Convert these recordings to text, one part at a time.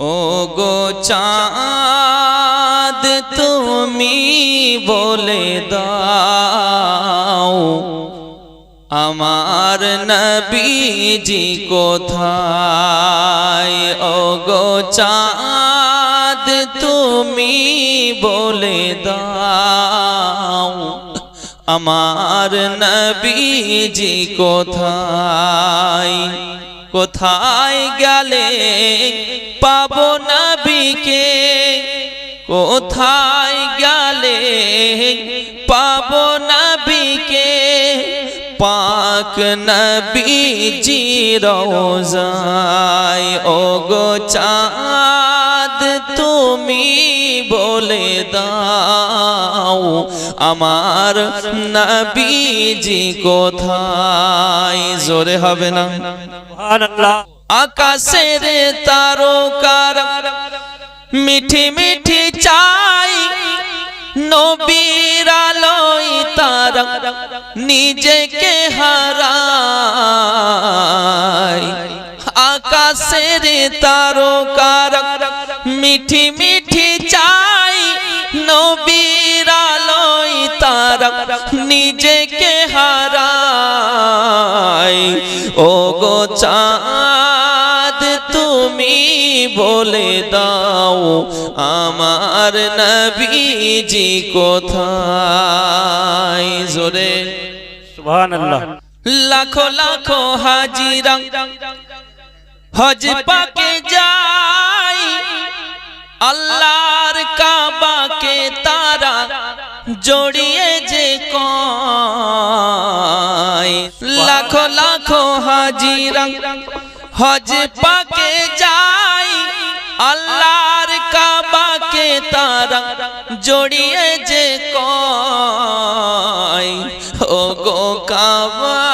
ও গো চাঁদ, তুমি বলে দাও, আমার নবীজি কোথায়? ও গো চাঁদ, তুমি বলে দাও, আমার নবীজি কোথায়? কোথায় গেলে পাবো নবীকে? কোথায় গেলে পাবো নবীকে? পাক নবীজি রোজায় ও গো চাঁদ তুমি বলে দাও। আমার নবীজি কোথায়? জোরে হবে না। আকাশের তারকার মিঠি মিঠি চাই নবীর আলোয় তারা নিজেকে হারায় আকাশের তারকার মিঠি মিঠি চাই তারা নিজেকে হারায় ও গো চাঁদ তুমি বলে দাও আমার নবীজি কোথায়? জোরে। সুবহানাল্লাহ। লাখো লাখো হাজিরা হজ পাকে যাই আল্লাহর কাবাকে জড়িয়ে যে কয়, লাখো লাখো হাজিরা হজ পাকে যাই আল্লাহর কাবাকে তারা জড়িয়ে যে কয় ও গো কাবা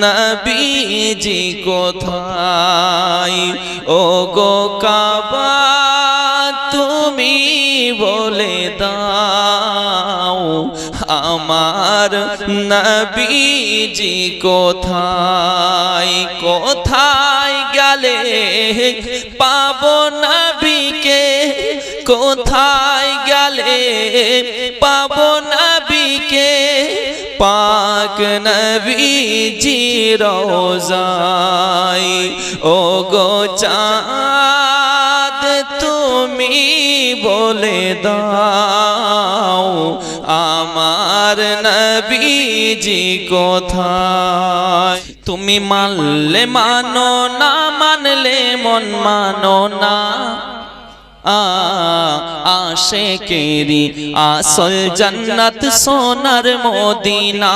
নবীজি কোথায়? ও গো কাবা, তুমি বলে দাও, আমার নবীজি কোথায়? কোথায় গেলে পাবো নবীকে? কোথায় গেলে পাবো নবীকে? পাক নবীজি রোজাই। ও গো চাঁদ তুমি বলে দাও, আমার নবীজি কোথায়? তুমি মানলে মানো না, মানলে মন মানো না। আশে কেরি আসল জন্নত সোনার মদিনা।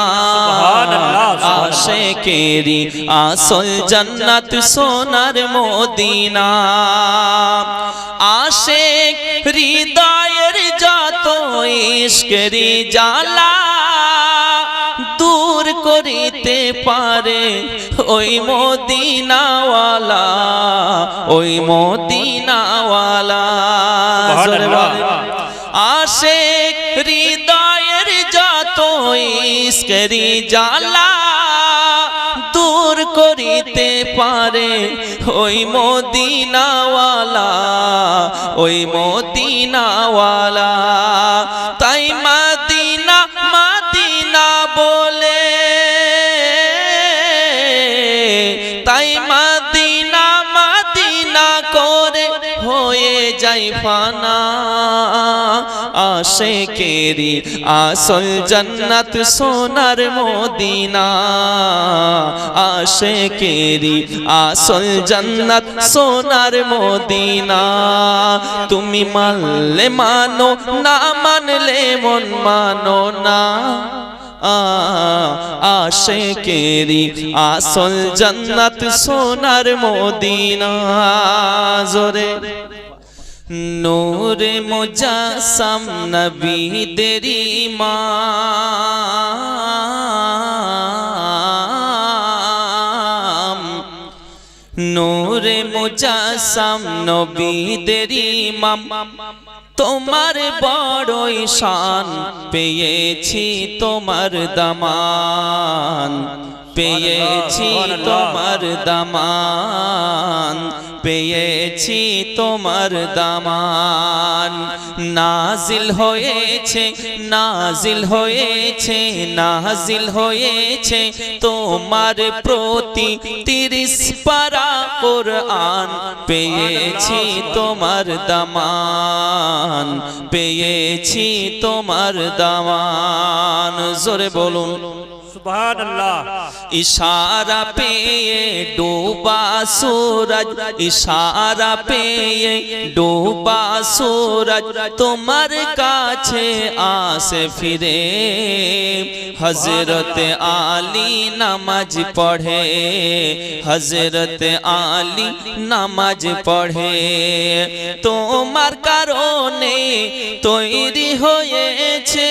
আশে কেরি আসল জন্নত সোনার মদিনা। আশে হৃদয়ের যত ইশকেরি জালা দূর করিতে পারে ওই মদিনাওয়ালা ওই মদিনাওয়ালা। জালা দূর করিতে পারে ওই মদিনাওয়ালা ওই মদিনাওয়ালা। আশে কেরি আসল জন্নত সোনার মদিনা। আশে কেরি আসল জন্নত সোনার মদিনা। তুমি মানলে মানো না, মানলে মন মানো না। আশে কেরি আসল জন্নত সোনার মদিনা। জোরে। নূরে মুজাসম নবী দেরি মাম নূরে মুজাসম নবী দেরি মাম তোমার বড়ই শান পেয়েছি তোমার দামান পেয়েছি তোমার দামান। পেয়েছি তোমার দামান। নাজিল হয়েছে নাজিল হয়েছে নাজিল হয়েছে তোমার প্রতি তিরিশ পারা কোরআন। পেয়েছি তোমার দামান, পেয়েছি তোমার দামান। জোরে বলুন। ইশারা পেয়ে ডোবা সুরজ, ইশারা পেয়ে ডোবা সুরজ, তোমার কাছে আসে ফিরে। হজরত আলী নামাজ পড়ে হজরত আলী নামাজ পড়ে। তোমার কারণে তৈরি হয়েছে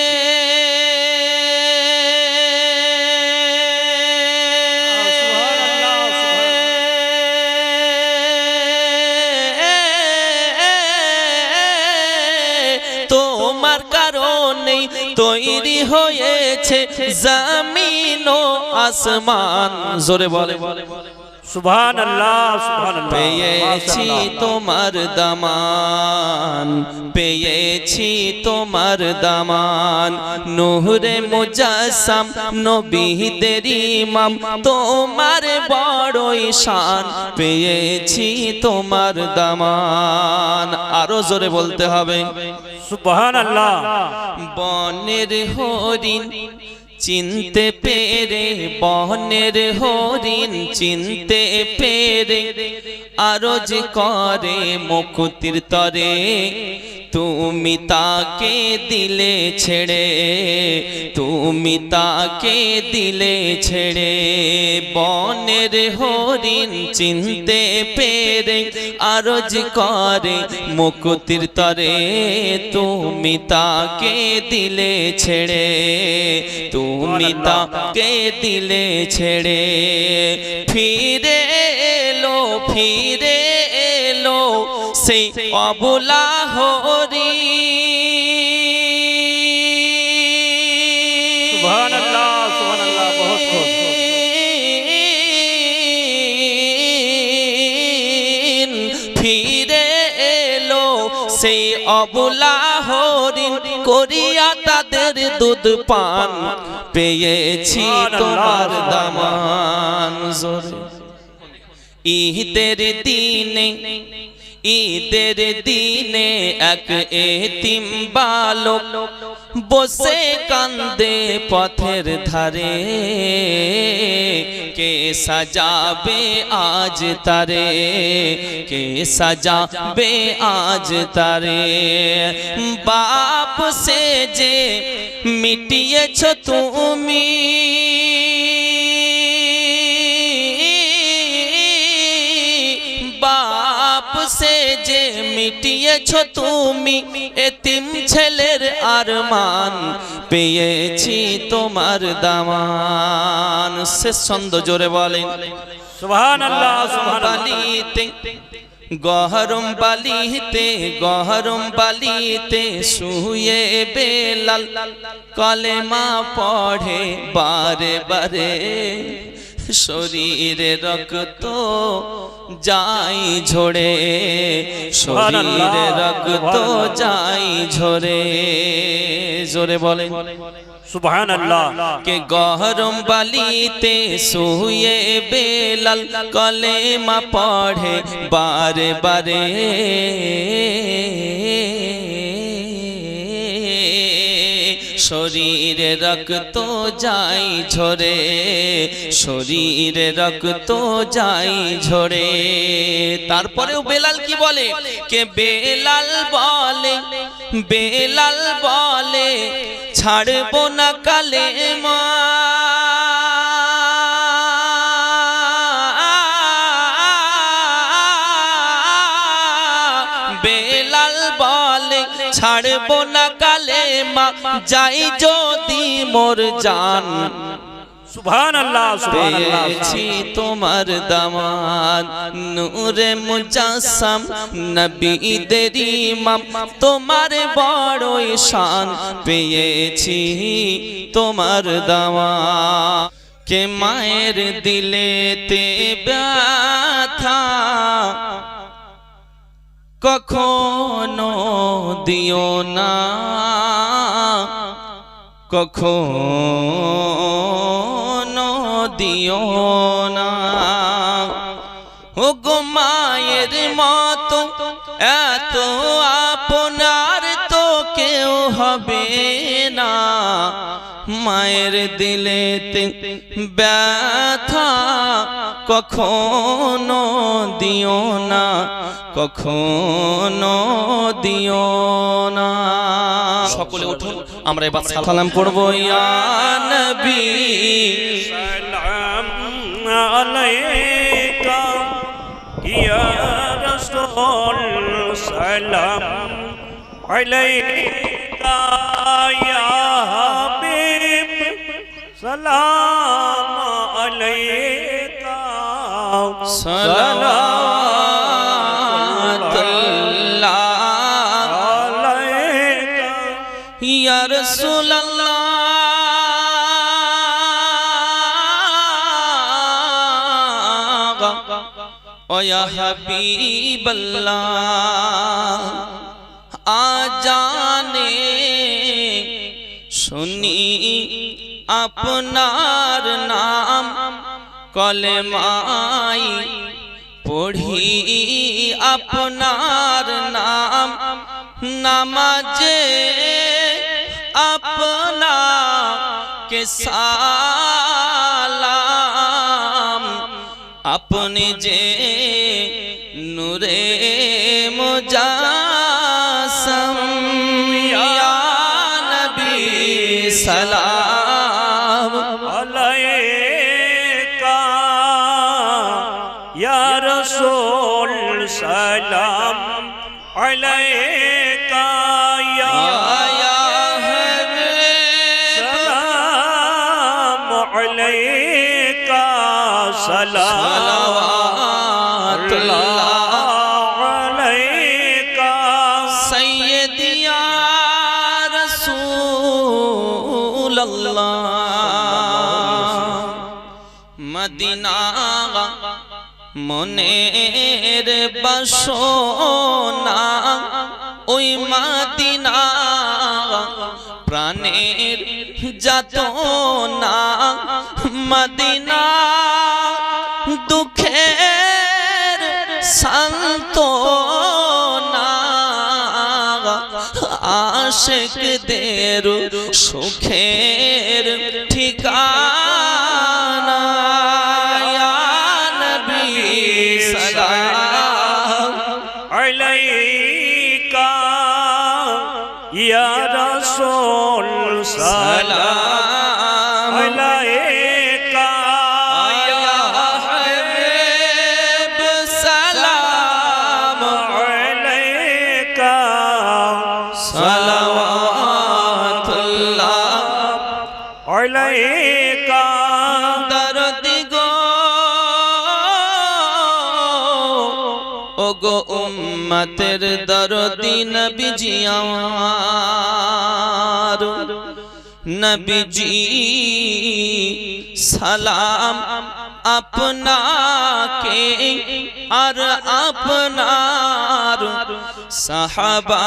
তৈরি হয়েছে জামিন ও আসমান। জোরে বলে বলে বলে। সুবহান আল্লাহ সুবহান আল্লাহ পেয়েছি তোমার দামান পেয়েছি তোমার দামান। নহরে মুজাসসাম নবীদের ইমাম তোমার বড়ই শান। পেয়েছি তোমার দামান। আরও জোরে বলতে হবে। সুবহান আল্লাহ বনের হরিণ চিনতে পেরে বনের হরিণ চিনতে পেরে। আরজ করে মুকুতির তরে তুমি তাকে দিলে ছেড়ে তুমি তাকে দিলে ছেড়ে। বনের হরিণ চিনতে পেরে আরজ করে মুকুতির তরে তুমি তাকে দিলে ছেড়ে তুমি তাকে দিলে ছেড়ে। ফিরে ফিরে এলো সেই অবলা হরি। ফিরে এলো সেই অবলা হরিণ করিয়া তাদের দুধ পান পেয়েছি তোমার দামান জোরে। ঈদের দিনে ঈদের দিনে এক এতিম বালক বসে কান্দে পথের ধারে। কে সাজাবে আজ তারে? কে সাজাবে আজ তারে? বাপ সে যে মিটিয়েছ তুমি। তুমি এতিম ছেলের আরমান। পেয়েছি তোমার দামান। শেষ ছন্দ জোরে বলেন। গহরম বালিতে গহরম বালিতে শুয়ে বেলাল। কলেমা পড়ে বারে বারে। শরীরে রক্ত যাই ঝরে শরীরে রক্ত যাই ঝরে। জোরে বলে সুবহান আল্লাহ কে গহরম বালিতে শুয়ে বেলাল কলেমা পড়ে বারে বারে। শরীরে রক্ত যাই ঝরে, শরীরে রক্ত যাই ঝরে। তারপরেও বেলাল কি বলে? কে বেলাল বলে বেলাল বলে, ছাড়বো না কালে মা বেলাল বলে, ছাড়বো না মা যাই যদি মোর জান। সুবহান আল্লাহ সুবহান আল্লাহ তোমার দামান নূরে মুজাসসাম নবীদের ইমাম। তোমার বড় শান পেয়েছি তোমার দামান কে মায়ের দিলেতে ব্যথা কখনো দিও না। কখনো দিও না। ও গো মায়ের মতো এত আপনার তো কেউ হবে না। মায়ের দিলেতে ব্যথা কখনো দিও না, কখনো দিও না। সকলে উঠুন। আমরা এবার সালাম করব ইয়া নবী। সালাম আলাইকা ইয়া রাসূল সালাম আলাইকা ইয়া হাবিব। সালাম আলাইকা। সালামাতুল্লাহ ইয়া রাসূলুল্লাহ। ও ইয়া আজানে শুনি আপনার নাম কলেমাই পড়ি আপনার নাম নামাজে কে সালাম আপনি যে নূরে মুজাসম ইয়া নবী সালাম আলাইকা ইয়া রাসূল সালাম আলাইকা মদিনা মনের বাসনা ওই মদিনা প্রাণের যাত না মদিনা আশেকদের সুখের ঠিকানা আলাইকা দরদি গো ও গো উম্মতের দরদি নবীজি আমার নবীজি সালাম اپنا کے اور اپنار صحابہ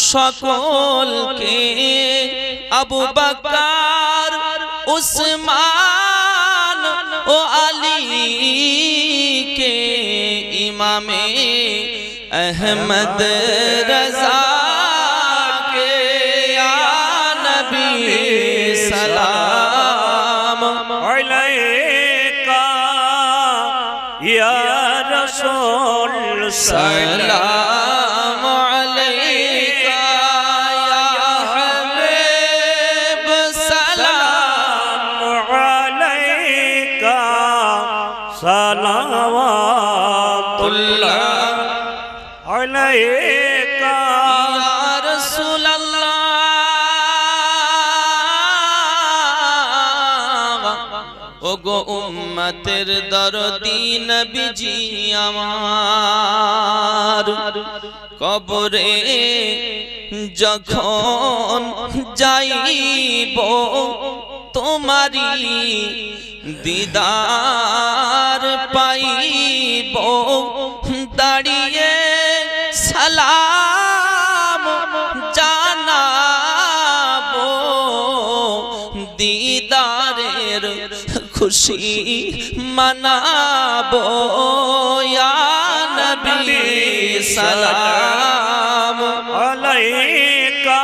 شکول کے ابو بکار عثمان و علی کے امام احمد رضا سلام عليك يا حبيب سلام عليك صلوات الله عليك গো উম্মতের দরদি নবীজি আমার। কবরে যখন যাইব তোমারি দিদার পাইব দাঁড়িয়ে খুশি মানাবো ইয়া নবী সালাম। আলাইকা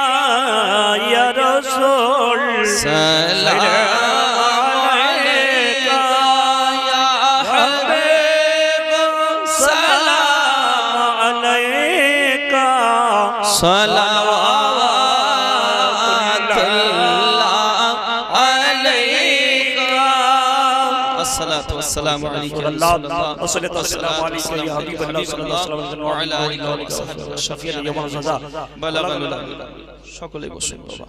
ইয়া রাসূল। সালাম। عليك يا رسول الله والصلاة والسلام عليك يا حبيب الله صلى الله عليه وسلم وعلى آله وصحبه شفيع اليوم الجزاء بلغ সকলে বসুন বাবা